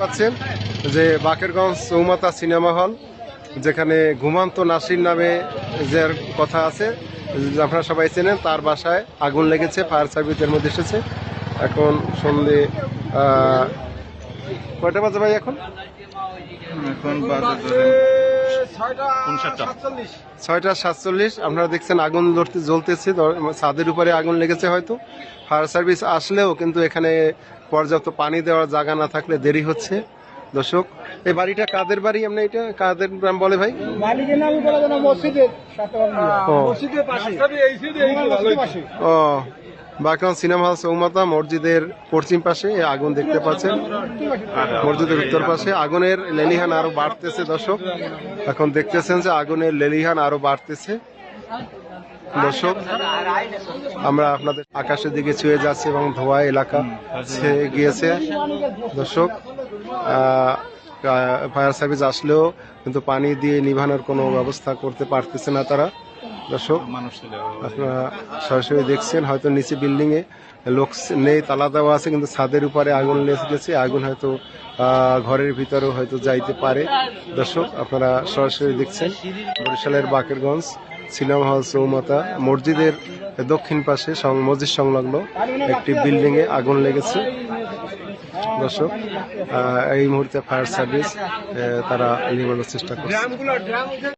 পাচ্ছেন যে Bakerganj চৌমাতা cinema hall, যেখানে ঘুমান্ত নাসির নামে যে কথা আছে, আপনারা সবাই চেনেন, তার বাসায় আগুন লেগেছে, ফায়ার সার্ভিসের মধ্যে এসেছে। এখন সন্ধে কয়টা বাজে ভাই এখন? এখন বাজে ছয়টা সাতচল্লিশ। আপনারা দেখছেন আগুন লড়তে জ্বলতেছে। ছাদের উপরে আগুন লেগেছে হয়তো। ফায়ার সার্ভিস আসলেও কিন্তু এখানে পর্যাপ্ত পানি দেওয়ার জায়গা না থাকলে দেরি হচ্ছে। দর্শক এই বাড়িটা কাদের বাড়ি? আমরা এটা কাদের নাম বলে ভাই? ও। বাকরান সিনেমা হল চৌমাতা মসজিদের পশ্চিম পাশে আগুন দেখতে পাচ্ছেন। মসজিদের উত্তর পাশে আগুনের লেলিহান আরও বাড়তেছে দর্শক। এখন দেখতেছেন যে আগুনের লেলিহান আরও বাড়তেছে। দর্শক, আমরা আপনাদের আকাশের দিকে ছুঁয়ে যাচ্ছি এবং ধোয়া এলাকা ছেয়ে গিয়েছে। দর্শক ফায়ার সার্ভিস আসলেও কিন্তু পানি দিয়ে নিভানোর কোনো ব্যবস্থা করতে পারতেছে না তারা। দর্শক, আপনারা সরাসরি দেখছেন, হয়তো নিচে বিল্ডিং এ লোক নেই, তালা দেওয়া আছে, কিন্তু ছাদের উপরে আগুন লেগেছে আগুন হয়তো ঘরের ভিতরেও হয়তো যাইতে পারে। দর্শক, আপনারা সরাসরি দেখছেন, বরিশালের বাকেরগঞ্জ সিনেমা হল চৌমাতা মসজিদের দক্ষিণ পাশে মসজিদ সংলগ্ন একটি বিল্ডিং এ আগুন লেগেছে। দর্শক এই মুহূর্তে ফায়ার সার্ভিস তারা নিবানোর চেষ্টা করছে।